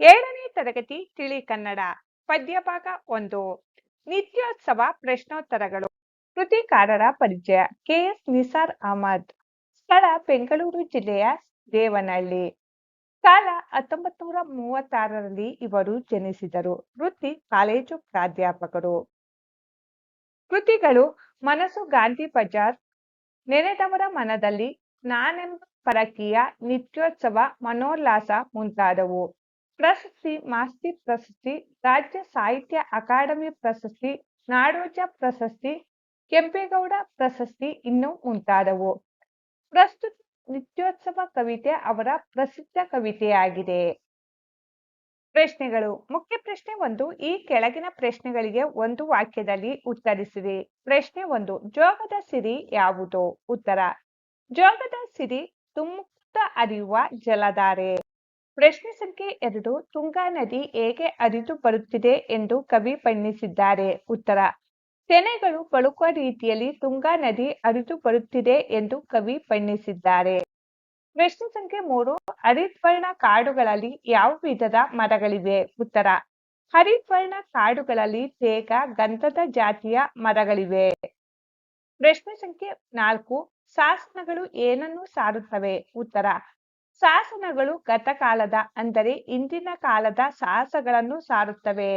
ಏಳನೇ ತರಗತಿ ತಿಳಿ ಕನ್ನಡ, ಪದ್ಯಭಾಗ ಒಂದು. ನಿತ್ಯೋತ್ಸವ ಪ್ರಶ್ನೋತ್ತರಗಳು. ಕೃತಿಕಾರರ ಪರಿಚಯ. K S Nisar Ahmed. ಸ್ಥಳ ಬೆಂಗಳೂರು ಜಿಲ್ಲೆಯ ದೇವನಹಳ್ಳಿ. ಕಾಲ ಹತ್ತೊಂಬತ್ ನೂರ ಮೂವತ್ತಾರರಲ್ಲಿ ಇವರು ಜನಿಸಿದರು. ವೃತ್ತಿ ಕಾಲೇಜು ಪ್ರಾಧ್ಯಾಪಕರು. ಕೃತಿಗಳು ಮನಸ್ಸು ಗಾಂಧಿ ಬಜಾರ್, ನೆನೆದವರ ಮನದಲ್ಲಿ ನಾನೆಂಬ ಪರಕೀಯ ನಿತ್ಯೋತ್ಸವ ಮನೋಲ್ಲಾಸ ಮುಂತಾದವು. ಪ್ರಶಸ್ತಿ, ಮಾಸ್ತಿ ಪ್ರಶಸ್ತಿ, ರಾಜ್ಯ ಸಾಹಿತ್ಯ ಅಕಾಡೆಮಿ ಪ್ರಶಸ್ತಿ, ನಾಡೋಜ ಪ್ರಶಸ್ತಿ, ಕೆಂಪೇಗೌಡ ಪ್ರಶಸ್ತಿ ಇನ್ನು ಮುಂತಾದವು. ಪ್ರಸ್ತುತ ನಿತ್ಯೋತ್ಸವ ಕವಿತೆ ಅವರ ಪ್ರಸಿದ್ಧ ಕವಿತೆಯಾಗಿದೆ. ಪ್ರಶ್ನೆಗಳು. ಮುಖ್ಯ ಪ್ರಶ್ನೆ ಒಂದು, ಈ ಕೆಳಗಿನ ಪ್ರಶ್ನೆಗಳಿಗೆ ಒಂದು ವಾಕ್ಯದಲ್ಲಿ ಉತ್ತರಿಸಿರಿ. ಪ್ರಶ್ನೆ ಒಂದು, ಜೋಗದ ಸಿರಿ ಯಾವುದು? ಉತ್ತರ, ಜೋಗದ ಸಿರಿ ತುಮುಕ್ತ ಅರಿಯುವ ಜಲಧಾರೆ. ಪ್ರಶ್ನೆ ಸಂಖ್ಯೆ ಎರಡು, ತುಂಗಾ ನದಿ ಹೇಗೆ ಹರಿದು ಬರುತ್ತಿದೆ ಎಂದು ಕವಿ ಬಣ್ಣಿಸಿದ್ದಾರೆ. ಉತ್ತರ, ತೆನೆಗಳು ಬಳುಕುವ ರೀತಿಯಲ್ಲಿ ತುಂಗಾ ನದಿ ಹರಿದು ಬರುತ್ತಿದೆ ಎಂದು ಕವಿ ಬಣ್ಣಿಸಿದ್ದಾರೆ. ಪ್ರಶ್ನೆ ಸಂಖ್ಯೆ ಮೂರು, ಹರಿದ್ವರ್ಣ ಕಾಡುಗಳಲ್ಲಿ ಯಾವ ವಿಧದ ಮರಗಳಿವೆ? ಉತ್ತರ, ಹರಿದ್ವರ್ಣ ಕಾಡುಗಳಲ್ಲಿ ತೇಗ, ಗಂಧದ ಜಾತಿಯ ಮರಗಳಿವೆ. ಪ್ರಶ್ನೆ ಸಂಖ್ಯೆ ನಾಲ್ಕು ಶಾಸನಗಳು ಏನನ್ನು ಸಾರುತ್ತವೆ? ಉತ್ತರ ಶಾಸನಗಳು ಗತಕಾಲದ, ಅಂದರೆ ಇಂದಿನ ಕಾಲದ ಸಾಹಸಗಳನ್ನು ಸಾರುತ್ತವೆ.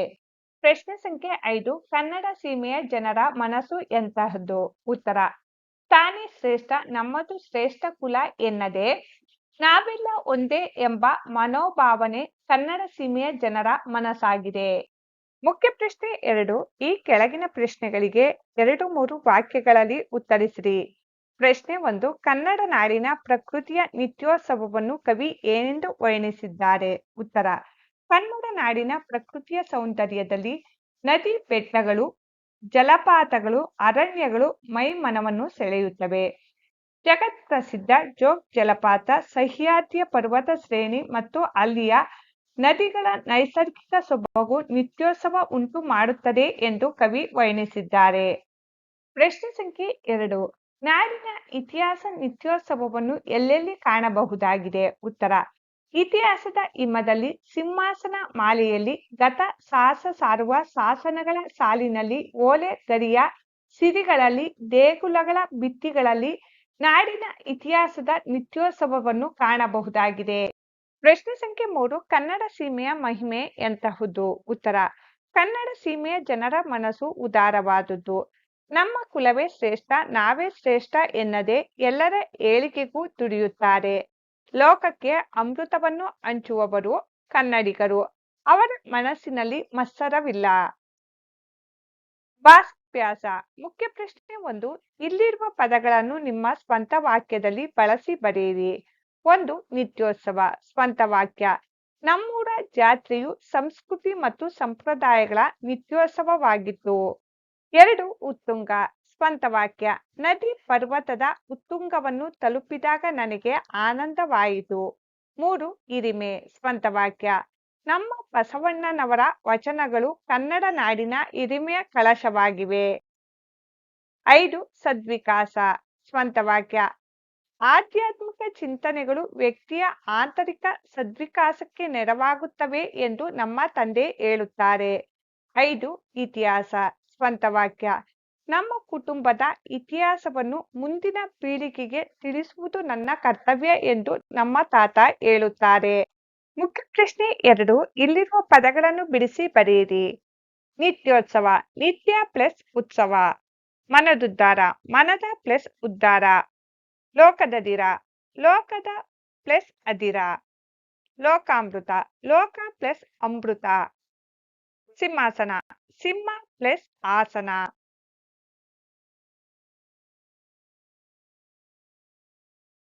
ಪ್ರಶ್ನೆ ಸಂಖ್ಯೆ ಐದು, ಕನ್ನಡ ಸೀಮೆಯ ಜನರ ಮನಸ್ಸು ಎಂತಹದ್ದು? ಉತ್ತರ, ತಾನೇ ಶ್ರೇಷ್ಠ, ನಮ್ಮದು ಶ್ರೇಷ್ಠ ಕುಲ ಎನ್ನದೆ, ನಾವೆಲ್ಲ ಒಂದೇ ಎಂಬ ಮನೋಭಾವನೆ ಕನ್ನಡ ಸೀಮೆಯ ಜನರ ಮನಸ್ಸಾಗಿದೆ. ಮುಖ್ಯ ಪ್ರಶ್ನೆ ಎರಡು, ಈ ಕೆಳಗಿನ ಪ್ರಶ್ನೆಗಳಿಗೆ ಎರಡು ಮೂರು ವಾಕ್ಯಗಳಲ್ಲಿ ಉತ್ತರಿಸಿರಿ. ಪ್ರಶ್ನೆ ಒಂದು, ಕನ್ನಡ ನಾಡಿನ ಪ್ರಕೃತಿಯ ನಿತ್ಯೋತ್ಸವವನ್ನು ಕವಿ ಏನೆಂದು ವರ್ಣಿಸಿದ್ದಾರೆ? ಉತ್ತರ, ಕನ್ನಡ ನಾಡಿನ ಪ್ರಕೃತಿಯ ಸೌಂದರ್ಯದಲ್ಲಿ ನದಿ ಬೆಟ್ಟಗಳು, ಜಲಪಾತಗಳು, ಅರಣ್ಯಗಳು ಮೈ ಮನವನ್ನು ಸೆಳೆಯುತ್ತವೆ. ಜಗತ್ ಪ್ರಸಿದ್ಧ ಜೋಗ್ ಜಲಪಾತ, ಸಹ್ಯಾದ್ರಿಯ ಪರ್ವತ ಶ್ರೇಣಿ ಮತ್ತು ಅಲ್ಲಿಯ ನದಿಗಳ ನೈಸರ್ಗಿಕ ಸೊಬಗು ನಿತ್ಯೋತ್ಸವ ಉಂಟು ಮಾಡುತ್ತದೆ ಎಂದು ಕವಿ ವರ್ಣಿಸಿದ್ದಾರೆ. ಪ್ರಶ್ನೆ ಸಂಖ್ಯೆ ಎರಡು ನಾಡಿನ ಇತಿಹಾಸ ನಿತ್ಯೋತ್ಸವವನ್ನು ಎಲ್ಲೆಲ್ಲಿ ಕಾಣಬಹುದಾಗಿದೆ? ಉತ್ತರ, ಇತಿಹಾಸದ ಹಿಮದಲ್ಲಿ ಸಿಂಹಾಸನ ಮಾಲೆಯಲ್ಲಿ ಗತ ಸಾಹಸ ಸಾರುವ ಶಾಸನಗಳ ಸಾಲಿನಲ್ಲಿ ಓಲೆ ಗರಿಯ ಸಿರಿಗಳಲ್ಲಿ ದೇಗುಲಗಳ ಭಿತ್ತಿಗಳಲ್ಲಿ ನಾಡಿನ ಇತಿಹಾಸದ ನಿತ್ಯೋತ್ಸವವನ್ನು ಕಾಣಬಹುದಾಗಿದೆ. ಪ್ರಶ್ನೆ ಸಂಖ್ಯೆ ಮೂರು, ಕನ್ನಡ ಸೀಮೆಯ ಮಹಿಮೆ ಎಂತಹುದು? ಉತ್ತರ, ಕನ್ನಡ ಸೀಮೆಯ ಜನರ ಮನಸ್ಸು ಉದಾರವಾದುದು ನಮ್ಮ ಕುಲವೇ ಶ್ರೇಷ್ಠ, ನಾವೇ ಶ್ರೇಷ್ಠ ಎನ್ನದೆ ಎಲ್ಲರ ಏಳಿಗೆಗೂ ದುಡಿಯುತ್ತಾರೆ. ಲೋಕಕ್ಕೆ ಅಮೃತವನ್ನು ಹಂಚುವವರು ಕನ್ನಡಿಗರು. ಅವರ ಮನಸ್ಸಿನಲ್ಲಿ ಮತ್ಸರವಿಲ್ಲ. ಭಾಷಾಭ್ಯಾಸ ಮುಖ್ಯ ಪ್ರಶ್ನೆ ಒಂದು, ಇಲ್ಲಿರುವ ಪದಗಳನ್ನು ನಿಮ್ಮ ಸ್ವಂತ ವಾಕ್ಯದಲ್ಲಿ ಬಳಸಿ ಬರೆಯಿರಿ. ಒಂದು, ನಿತ್ಯೋತ್ಸವ. ಸ್ವಂತ ವಾಕ್ಯ. ನಮ್ಮೂರ ಜಾತ್ರೆಯು ಸಂಸ್ಕೃತಿ ಮತ್ತು ಸಂಪ್ರದಾಯಗಳ ನಿತ್ಯೋತ್ಸವವಾಗಿತ್ತು. ಎರಡು ಉತ್ತುಂಗ ಸ್ವಂತ ವಾಕ್ಯ ನದಿ ಪರ್ವತದ ಉತ್ತುಂಗವನ್ನು ತಲುಪಿದಾಗ ನನಗೆ ಆನಂದವಾಯಿತು. ಮೂರು ಸ್ವಂತ ವಾಕ್ಯ ನಮ್ಮ ಬಸವಣ್ಣನವರ ವಚನಗಳು ಕನ್ನಡ ನಾಡಿನ ಹಿರಿಮೆಯ ಕಳಶವಾಗಿವೆ. ಐದು, ಸದ್ವಿಕಾಸ ಸ್ವಂತ ವಾಕ್ಯ ಆಧ್ಯಾತ್ಮಿಕ ಚಿಂತನೆಗಳು ವ್ಯಕ್ತಿಯ ಆಂತರಿಕ ಸದ್ವಿಕಾಸಕ್ಕೆ ನೆರವಾಗುತ್ತವೆ ಎಂದು ನಮ್ಮ ತಂದೆ ಹೇಳುತ್ತಾರೆ. ಐದು, ಇತಿಹಾಸ ಸ್ವಂತ ವಾಕ್ಯ. ನಮ್ಮ ಕುಟುಂಬದ ಇತಿಹಾಸವನ್ನು ಮುಂದಿನ ಪೀಳಿಗೆಗೆ ತಿಳಿಸುವುದು ನನ್ನ ಕರ್ತವ್ಯ ಎಂದು ನಮ್ಮ ತಾತ ಹೇಳುತ್ತಾರೆ. ಮುಖ್ಯ ಪ್ರಶ್ನೆ ಎರಡು, ಇಲ್ಲಿರುವ ಪದಗಳನ್ನು ಬಿಡಿಸಿ ಬರೆಯಿರಿ. ನಿತ್ಯೋತ್ಸವ, ನಿತ್ಯ ಪ್ಲಸ್ ಉತ್ಸವ. ಮನದುದ್ಧಾರ, ಮನದ ಪ್ಲಸ್ ಉದ್ಧಾರ. ಲೋಕದದಿರ ಲೋಕದ ಪ್ಲಸ್ ಅದಿರ. ಲೋಕಾಮೃತ, ಲೋಕ ಪ್ಲಸ್ ಅಮೃತ. ಸಿಂಹಾಸನ Simha plus Asana.